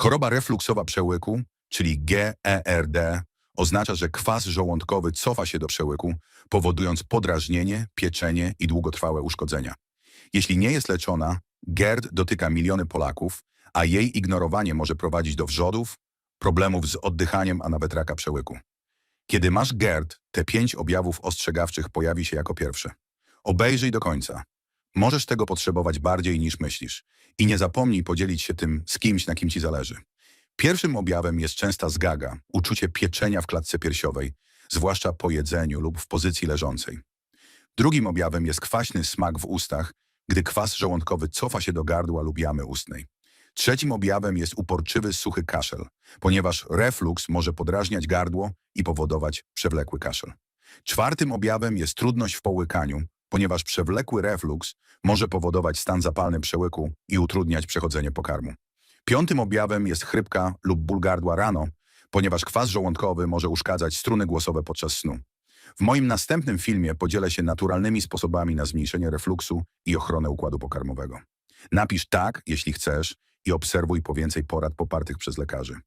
Choroba refluksowa przełyku, czyli GERD, oznacza, że kwas żołądkowy cofa się do przełyku, powodując podrażnienie, pieczenie i długotrwałe uszkodzenia. Jeśli nie jest leczona, GERD dotyka miliony Polaków, a jej ignorowanie może prowadzić do wrzodów, problemów z oddychaniem, a nawet raka przełyku. Kiedy masz GERD, te pięć objawów ostrzegawczych pojawi się jako pierwsze. Obejrzyj do końca. Możesz tego potrzebować bardziej niż myślisz. I nie zapomnij podzielić się tym z kimś, na kim ci zależy. Pierwszym objawem jest częsta zgaga, uczucie pieczenia w klatce piersiowej, zwłaszcza po jedzeniu lub w pozycji leżącej. Drugim objawem jest kwaśny smak w ustach, gdy kwas żołądkowy cofa się do gardła lub jamy ustnej. Trzecim objawem jest uporczywy, suchy kaszel, ponieważ refluks może podrażniać gardło i powodować przewlekły kaszel. Czwartym objawem jest trudność w połykaniu, ponieważ przewlekły refluks może powodować stan zapalny przełyku i utrudniać przechodzenie pokarmu. Piątym objawem jest chrypka lub ból gardła rano, ponieważ kwas żołądkowy może uszkadzać struny głosowe podczas snu. W moim następnym filmie podzielę się naturalnymi sposobami na zmniejszenie refluksu i ochronę układu pokarmowego. Napisz tak, jeśli chcesz i obserwuj po więcej porad popartych przez lekarzy.